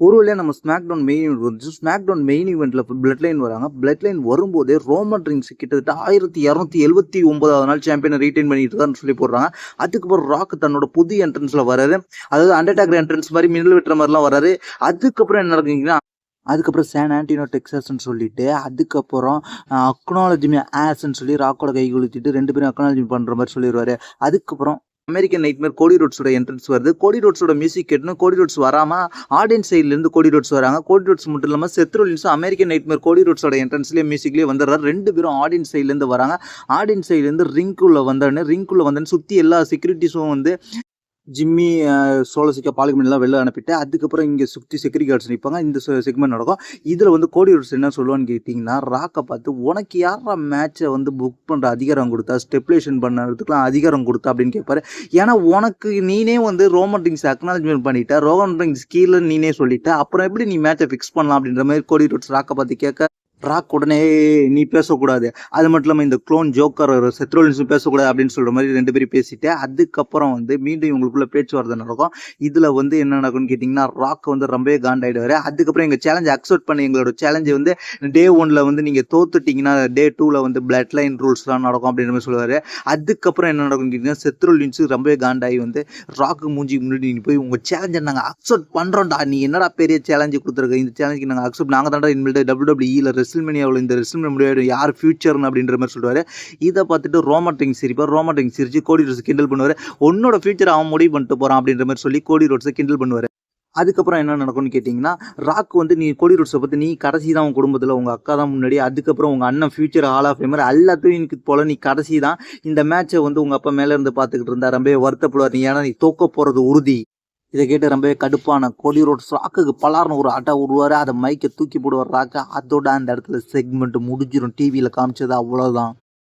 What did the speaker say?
ஒரு வழியாக நம்ம ஸ்மாக் டவுன் மெயின் ஈவெண்ட் வந்துச்சு. ஸ்மாக் டவுன் மெயின் ஈவெண்ட்டில் பிளட் லைன் வராங்க. பிளட் லைன் வரும்போதே ரோமன் ட்ரிங்ஸ் கிட்டத்தட்ட ஆயிரத்தி இரநூத்தி எழுபத்தி ஒன்பதாவது நாள் சாம்பியனை ரீட்டைன் பண்ணிட்டு இருக்கான்னு சொல்லி போடுறாங்க. அதுக்கப்புறம் ராக் தன்னோட புது என்ட்ரன்ஸில் வராரு. அதாவது அண்டர்டேக்கர் என்ட்ரன்ஸ் மாதிரி மின்னல் வெட்டுற மாதிரிலாம் வராரு. அதுக்கப்புறம் என்ன நடக்குங்கன்னா அதுக்கப்புறம் சேன் ஆன்டினோ டெக்ஸஸ்ன்னு சொல்லிட்டு அதுக்கப்புறம் அக்னாலஜிமே ஆஸ்ன்னு சொல்லி ராக்கோட கை குளித்துட்டு ரெண்டு பேரும் அக்னாலஜி பண்ணுற மாதிரி சொல்லிடுவார் அதுக்கப்புறம் அமெரிக்கன் நைட்மேர் கோடி ரோட்ஸோட என்ட்ரன்ஸ் வருது. கோடி ரோட்ஸோட மியூசிக் கேட்டணும் கோடி ரோட்ஸ் வராமல் ஆடியன்ஸ் சைட்லேருந்து கோடி ரோட்ஸ் வராங்க. கோடி ரோட்ஸ் மட்டும் இல்லாமல் செத்ரோலின்ஸும் அமெரிக்கன் நைட்மேர் கோடி ரோட்ஸோட என்ட்ரன்ஸ்லேயே மியூசிக்லேயே வந்துடுறாரு. ரெண்டு பேரும் ஆடியன்ஸ் சைட்லேருந்து வராங்க. ஆடியன்ஸ் சைட்லேருந்து ரிங்குள்ளே வந்தோடனே ரிங்குள்ளே வந்தோடனே சுற்றி எல்லா செக்யூரிட்டிஸும் வந்து ஜிம்மி சோலசிக்கா பாலிகமெண்ட்லாம் வெளில அனுப்பிட்டு அதுக்கப்புறம் இங்கே சுற்றி செக்யூரிட்டி கார்ட்ஸ் நிற்பாங்க இந்த செக்மெண்ட் நடக்கும். இதில் வந்து கோடி ரோட்ஸ் என்ன சொல்லுவான்னு கேட்டிங்கன்னா ராக்கை பார்த்து உனக்கு யாரா மேட்சை வந்து புக் பண்ணுற அதிகாரம் கொடுத்தா? ஸ்டெப்லேஷன் பண்ணுறதுக்குலாம் அதிகாரம் கொடுத்தா? அப்படின்னு கேட்பாரு ஏன்னா உனக்கு நீனே வந்து ரோமன் ரிங்ஸ் அக்னாலஜ்மெண்ட் பண்ணிட்ட. ரோமன் ரிங்ஸ் கீழே நீனே சொல்லிட்ட. அப்புறம் எப்படி நீ மேட்சை ஃபிக்ஸ் பண்ணலாம் அப்படின்ற மாதிரி கோடி ரோட்ஸ் ராக்கை பார்த்து கேட்க ராக் உடனே நீ பேசக்கூடாது. அது மட்டும் இல்லாமல் இந்த க்ளோன் ஜோக்கர் செத்ரோலின்ஸும் பேசக்கூடாது அப்படின்னு சொல்கிற மாதிரி ரெண்டு பேரும் பேசிட்டு அதுக்கப்புறம் வந்து மீண்டும் இவங்களுக்குள்ள பேச்சுவார்த்தை நடக்கும். இதில் வந்து என்ன நடக்கும்னு கேட்டிங்கன்னா ராக் வந்து ரொம்பவே காண்டாயிடுவார். அதுக்கப்புறம் எங்கள் சேலஞ்சை அக்செப்ட் பண்ணி எங்களோட சேலஞ்சை வந்து டே ஒனில் வந்து நீங்கள் தோத்துட்டிங்கன்னா டே டூவில் வந்து பிளட் லைன் ரூல்ஸ்லாம் நடக்கும் அப்படின்ற மாதிரி சொல்லுவார். அதுக்கப்புறம் என்ன நடக்கும்னு கேட்டிங்கன்னா செத்ரோலின்ஸு ரொம்பவே காண்டாகி வந்து ராக்கு மூஞ்சி முன்னாடி நீ போய் உங்கள் சேலஞ்சை நாங்கள் அக்செப்ட் பண்ணுறோம்டா நீ என்னடா பெரிய சேலஞ்சு கொடுத்துருக்க? இந்த சேலஞ்சுக்கு நாங்கள் அக்செப்ட் நாங்கள் தான்டா இனிமேல் டபிள்யூ டபிள்யூஇல ரெசில்மேனியாவில் இந்த ரெசில்மேனியா முடியாது யார் ஃபியூச்சர்னு அப்படின்ற மாதிரி சொல்லுவார் இதை பார்த்துட்டு ரோமாட்டிங் சிரிப்பார். ரோமாட்டிங் சிரிச்சு கோடி ரோட்ஸ் கிண்டல் பண்ணுவார். உன்னோட ஃபியூச்சர் அவன் முடிவு பண்ணிட்டு போகிறான் அப்படின்ற மாதிரி சொல்லி கோடி ரோட்ஸை கிண்டல் பண்ணுவார். அதுக்கப்புறம் என்ன நடக்கும்னு கேட்டிங்கன்னா ராக் வந்து நீ கோடி ரோட்ஸை பற்றி நீ கடைசி தான் உன் குடும்பத்தில் உங்கள் அக்கா தான் முன்னாடி அதுக்கப்புறம் உங்கள் அண்ணன் ஃபியூச்சர் ஆல் ஆஃப் ஃபேமர் எல்லாத்தையும் எனக்கு போல் நீ கடைசி தான் இந்த மேட்ச்சை வந்து உங்கள் அப்பா மேலே இருந்து பார்த்துக்கிட்டு இருந்தா ரொம்பவே வருத்தப்படுவார். நீ ஏன்னா நீ தோக்க போகிறது உறுதி. இதை கேட்டு ரொம்பவே கடுப்பான கொடி ரோட்ஸ் ராக்குக்கு பலார்னு ஒரு அட்டை விடுவார் அதை மைக்கை தூக்கி போடுவார் ராக்கா. அதோட அந்த இடத்துல செக்மெண்ட் முடிஞ்சிடும் டிவியில் காமிச்சது அவ்வளோதான்